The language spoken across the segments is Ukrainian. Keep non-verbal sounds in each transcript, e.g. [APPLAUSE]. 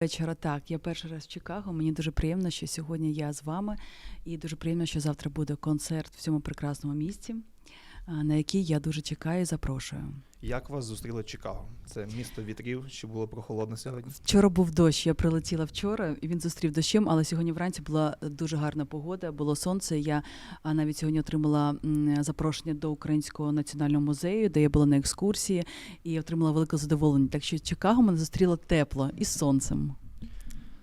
Вечора так, я перший раз в Чикаго. Мені дуже приємно, що сьогодні я з вами, і дуже приємно, що завтра буде концерт в цьому прекрасному місці, на який я дуже чекаю і запрошую. Як вас зустріло Чикаго? Це місто вітрів, чи було прохолодно сьогодні? Вчора був дощ. Я прилетіла вчора, і він зустрів дощем, але сьогодні вранці була дуже гарна погода, було сонце. Я навіть сьогодні отримала запрошення до Українського національного музею, де я була на екскурсії, і отримала велике задоволення. Так що Чикаго мене зустріло тепло і з сонцем.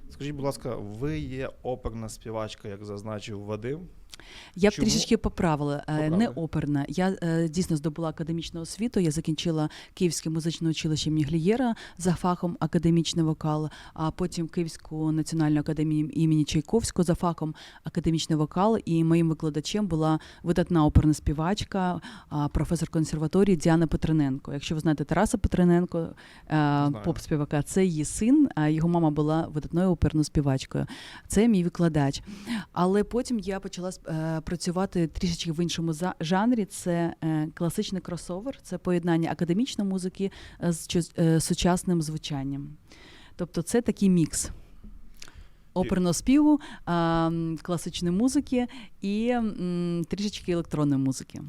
Скажіть, будь ласка, ви є оперна співачка, як зазначив Вадим. Я б Чому? трішечки поправила, е, не оперна. Я е, дійсно здобула академічну освіту. Я закінчила Київське музичне училище імені Глієра за фахом академічний вокал, а потім Київську національну академію імені Чайковського за фахом академічний вокал. І моїм викладачем була видатна оперна співачка, професор консерваторії Діана Петриненко. Якщо ви знаєте Тараса Петриненко, е, поп-співака, це її син, а його мама була видатною оперною співачкою. Це мій викладач. Але потім я почала е, працювати трішечки в іншому за- жанрі. Це е, класичний кросовер, це поєднання академічної музики е, з е, сучасним звучанням. Тобто це такий мікс. Оперного співу, м, класичної музики і м, трішечки електронної музики.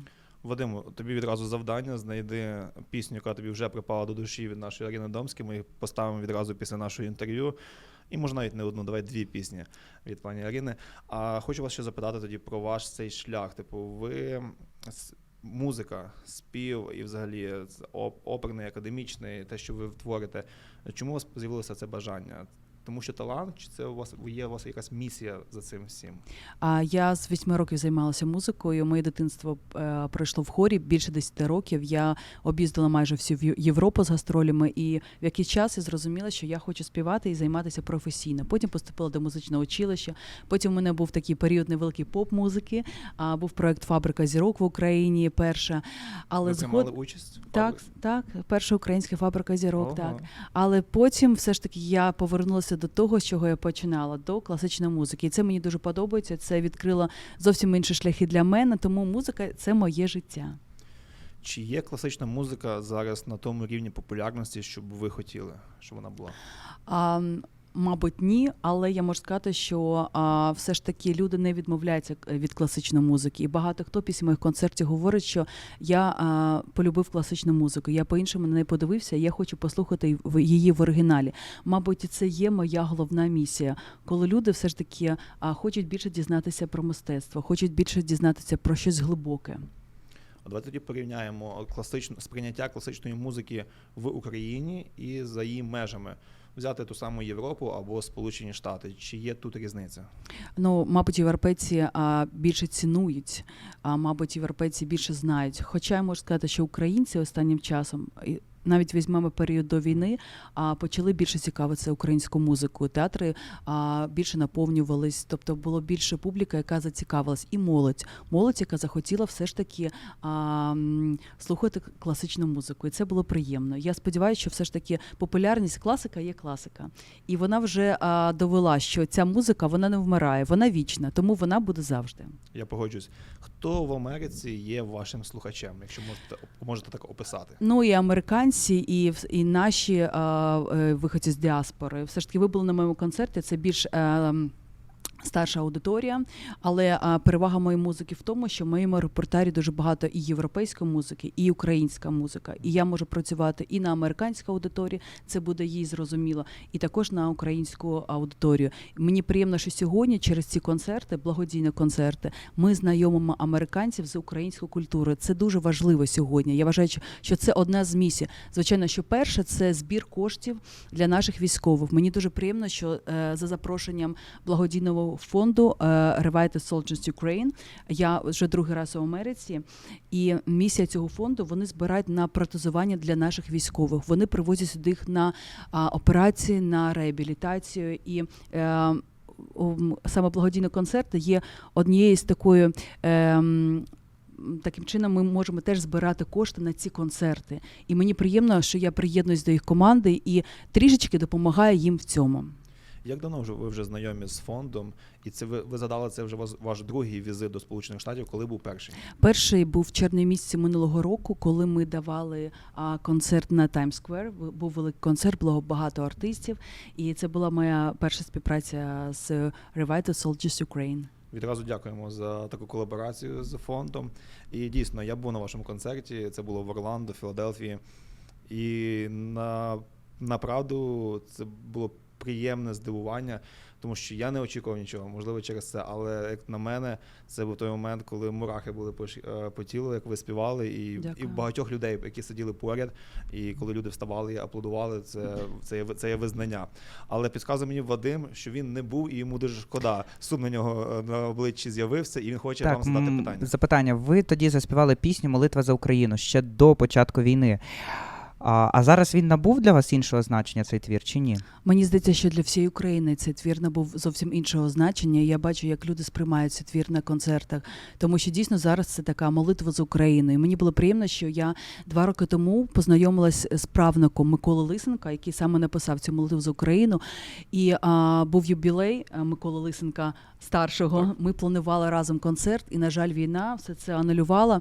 Вадим, тобі відразу завдання. Знайди пісню, яка тобі вже припала до душі від нашої Аріни Домської. Ми їх поставимо відразу після нашого інтерв'ю. І може навіть не одну, давай дві пісні від пані Аріни. А хочу вас ще запитати тоді про ваш цей шлях. Типу, ви музика, спів і взагалі оперний, академічний, те, що ви творите. Чому у вас з'явилося це бажання? Тому що талант, чи це у вас є у вас якась місія за цим всім? А я з восьми років займалася музикою. Моє дитинство е, пройшло в хорі більше 10 років. Я об'їздила майже всю Єв- Європу з гастролями, і в якийсь час я зрозуміла, що я хочу співати і займатися професійно. Потім поступила до музичного училища. Потім у мене був такий період невеликий поп-музики. А був проект Фабрика зірок в Україні. Перша, але ви згод... приймали участь? Так, так, перша українська фабрика зірок, Ого. так. Але потім все ж таки я повернулася до того, з чого я починала, до класичної музики. І це мені дуже подобається. Це відкрило зовсім інші шляхи для мене. Тому музика це моє життя. Чи є класична музика зараз на тому рівні популярності, щоб ви хотіли, щоб вона була? А, Мабуть, ні, але я можу сказати, що а, все ж таки люди не відмовляються від класичної музики. І багато хто після моїх концертів говорить, що я а, полюбив класичну музику. Я по-іншому неї подивився, я хочу послухати її в оригіналі. Мабуть, це є моя головна місія, коли люди все ж таки а, хочуть більше дізнатися про мистецтво, хочуть більше дізнатися про щось глибоке. А Давайте тоді порівняємо класичну сприйняття класичної музики в Україні і за її межами. Взяти ту саму Європу або Сполучені Штати. Чи є тут різниця? Ну, мабуть, європейці а, більше цінують, а мабуть, європейці більше знають. Хоча я можу сказати, що українці останнім часом. Навіть візьмемо період до війни, а почали більше цікавитися українською музикою. Театри а, більше наповнювались, тобто було більше публіка, яка зацікавилась, і молодь. Молодь, яка захотіла все ж таки а, слухати класичну музику. І це було приємно. Я сподіваюся, що все ж таки популярність класика є класика. І вона вже а, довела, що ця музика вона не вмирає, вона вічна, тому вона буде завжди. Я погоджуюсь. Хто в Америці є вашим слухачем, якщо можете можете так описати? Ну і американці, і, в- і наші е, виходці з діаспори. Все ж таки, ви були на моєму концерті. Це більш. Старша аудиторія, але перевага моєї музики в тому, що в моєму репертуарі дуже багато і європейської музики, і українська музика. І я можу працювати і на американську аудиторію, це буде їй зрозуміло, і також на українську аудиторію. Мені приємно, що сьогодні через ці концерти, благодійні концерти, ми знайомимо американців з українською культурою. Це дуже важливо сьогодні. Я вважаю, що це одна з місій. Звичайно, що перше це збір коштів для наших військових. Мені дуже приємно, що е, за запрошенням благодійного фонду е, Revive Soldiers Ukraine, я вже другий раз у Америці, і місія цього фонду вони збирають на протезування для наших військових. Вони привозять сюди їх на операції, на реабілітацію і. Е, Саме благодійні концерти є однією з такою ем, таким чином ми можемо теж збирати кошти на ці концерти. І мені приємно, що я приєднуюсь до їх команди і трішечки допомагаю їм в цьому. Як давно вже ви вже знайомі з фондом? І це ви, ви задали це вже ваш, ваш другий візит до Сполучених Штатів, коли був перший? Перший був в червні місяці минулого року, коли ми давали а, концерт на Times Square. Був великий концерт, було багато артистів, і це була моя перша співпраця з Revival Soldiers Ukraine. Відразу дякуємо за таку колаборацію з фондом. І дійсно, я був на вашому концерті. Це було в Орландо, Філадельфії. І на, направду це було приємне здивування, тому що я не очікував нічого, можливо, через це. Але як на мене, це був той момент, коли мурахи були по, е, по тілу, як ви співали, і, і багатьох людей, які сиділи поряд, і коли люди вставали і аплодували, це, це, є, це є визнання. Але підказує мені Вадим, що він не був, і йому дуже шкода. Сум на нього на обличчі з'явився, і він хоче вам задати питання. Запитання. Ви тоді заспівали пісню Молитва за Україну ще до початку війни. А, а зараз він набув для вас іншого значення цей твір чи ні? Мені здається, що для всієї України цей твір набув зовсім іншого значення. Я бачу, як люди сприймають цей твір на концертах, тому що дійсно зараз це така молитва з України. І мені було приємно, що я два роки тому познайомилась з правником Миколи Лисенка, який саме написав цю молитву за Україну. І а, був юбілей Миколи Лисенка старшого. Ми планували разом концерт, і на жаль, війна все це анулювала.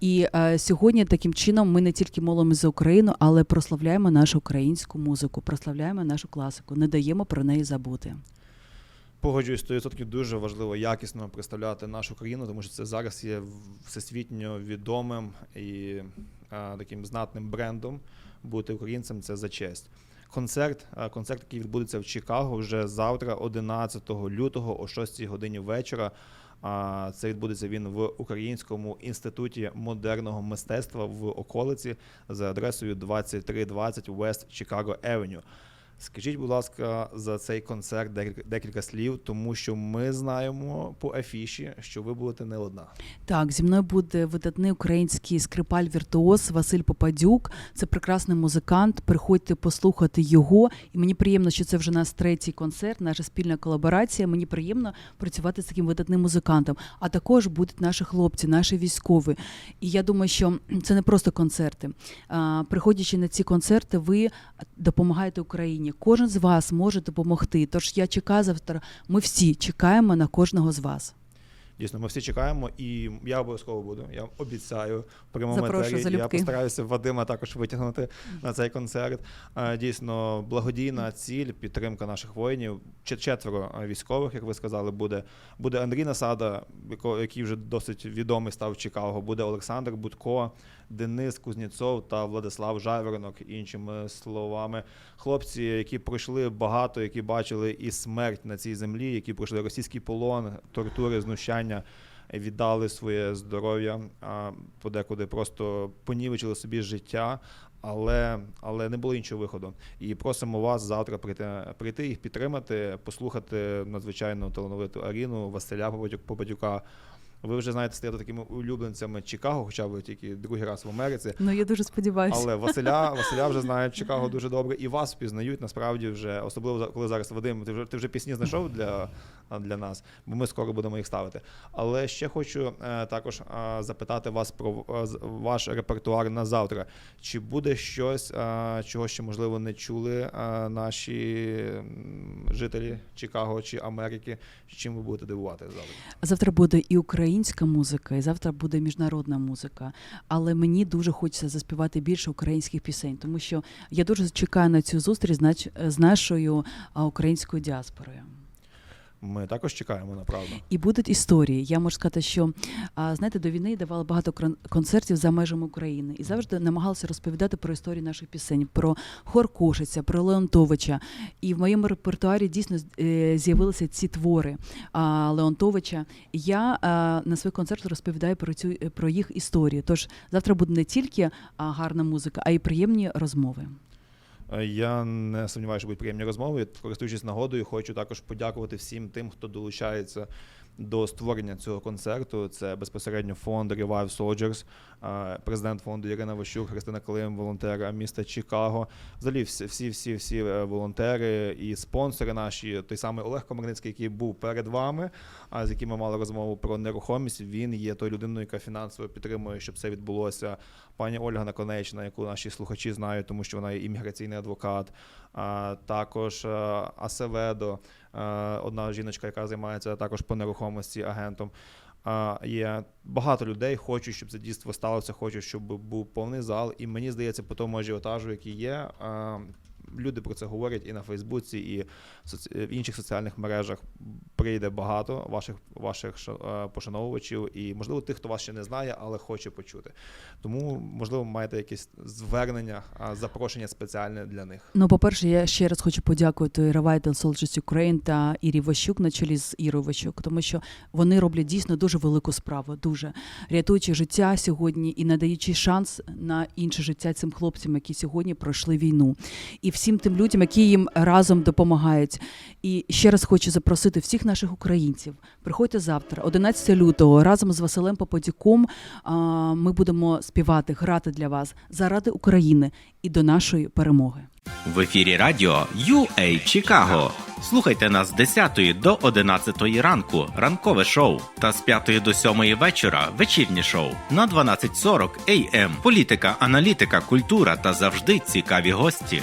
І е, сьогодні таким чином ми не тільки молимося за Україну, але прославляємо нашу українську музику, прославляємо нашу класику, не даємо про неї забути. Погоджуюсь 100% дуже важливо якісно представляти нашу країну, тому що це зараз є всесвітньо відомим і а, таким знатним брендом. Бути українцем це за честь. Концерт, концерт, який відбудеться в Чикаго вже завтра, 11 лютого, о 6 годині вечора. Це відбудеться він в Українському інституті модерного мистецтва в околиці за адресою 2320 West Chicago Avenue. Скажіть, будь ласка, за цей концерт декілька, декілька слів, тому що ми знаємо по афіші, що ви будете не одна. Так, зі мною буде видатний український скрипаль віртуоз Василь Попадюк. Це прекрасний музикант. Приходьте послухати його. І мені приємно, що це вже наш третій концерт, наша спільна колаборація. Мені приємно працювати з таким видатним музикантом. А також будуть наші хлопці, наші військові. І я думаю, що це не просто концерти. Приходячи на ці концерти, ви допомагаєте Україні. Кожен з вас може допомогти. Тож я чекаю завтра. Ми всі чекаємо на кожного з вас. Дійсно, ми всі чекаємо, і я обов'язково буду. Я обіцяю в прямому етері. Я постараюся Вадима також витягнути на цей концерт. Е, Дійсно, благодійна ціль, підтримка наших воїнів. Четверо е, військових, як ви сказали, буде. Буде Андрій Насада, який вже досить відомий став в Чикаго. Буде Олександр Будко, Денис Кузнєцов та Владислав Жайворонок. Іншими словами, хлопці, які пройшли багато, які бачили і смерть на цій землі, які пройшли російський полон, тортури, знущання, віддали своє здоров'я, подекуди просто понівечили собі життя. Але, але не було іншого виходу. І просимо вас завтра прийти, прийти їх підтримати, послухати надзвичайно талановиту Аріну Василя Попадюка. Ви вже знаєте, стаєте такими улюбленцями Чикаго, хоча ви тільки другий раз в Америці. Ну я дуже сподіваюся. Але Василя, [LAUGHS] Василя вже знають Чикаго дуже добре, і вас впізнають насправді вже, особливо коли зараз Вадим, ти вже ти вже пісні знайшов для, для нас, бо ми скоро будемо їх ставити. Але ще хочу е, також е, запитати вас про е, ваш репертуар на завтра. Чи буде щось, е, чого ще можливо не чули е, наші жителі Чикаго чи Америки? Чим ви будете дивувати завтра? Завтра буде і українська музика, і завтра буде міжнародна музика. Але мені дуже хочеться заспівати більше українських пісень, тому що я дуже чекаю на цю зустріч з нашою українською діаспорою. Ми також чекаємо, направду. І будуть історії. Я можу сказати, що знаєте, до війни давали багато концертів за межами України і завжди намагалася розповідати про історію наших пісень, про хор Кошиця, про Леонтовича. І в моєму репертуарі дійсно е, з'явилися ці твори Леонтовича. Я на своїх концертах розповідаю про цю про їх історію. Тож завтра буде не тільки гарна музика, а й приємні розмови. Е, Я не сумніваюся, що будуть приємні розмови. Користуючись нагодою, хочу також подякувати всім тим, хто долучається до створення цього концерту. Це безпосередньо фонд Revive Soldiers, е, президент фонду Ірина Ващук, Христина Клим, волонтери міста Чикаго. Взагалі, всі, всі, всі, е, волонтери і спонсори наші, той самий Олег Комарницький, який був перед вами, а з яким ми мали розмову про нерухомість. Він є тою людиною, яка фінансово підтримує, щоб це відбулося. Пані Ольга Наконечна, яку наші слухачі знають, тому що вона є імміграційний адвокат. А, також е, Асеведо, одна жіночка, яка займається також по нерухомості агентом. А, Є багато людей, хочуть, щоб це дійство сталося, хочуть, щоб був повний зал. І мені здається, по тому ажіотажу, який є, а, люди про це говорять і на Фейсбуці, і в інших соціальних мережах прийде багато ваших ваших е, пошановувачів, і можливо тих, хто вас ще не знає, але хоче почути. Тому, можливо, маєте якесь звернення, запрошення спеціальне для них. Ну, по-перше, я ще раз хочу подякувати Revital Soldiers Ukraine та Ірі Ващук на чолі з Ірою Ващук, тому що вони роблять дійсно дуже велику справу, дуже рятуючи життя сьогодні і надаючи шанс на інше життя цим хлопцям, які сьогодні пройшли війну, і всім тим людям, які їм разом допомагають. І ще раз хочу запросити всіх наших українців. Приходьте завтра, 11 лютого, разом з Василем Попадюком. а, Ми будемо співати, грати для вас заради України і до нашої перемоги. В ефірі радіо UA Чикаго. Слухайте нас з 10 до 11 ранку ранкове шоу та з 5 до 7 вечора вечірнє шоу на 12.40 AM. Політика, аналітика, культура та завжди цікаві гості.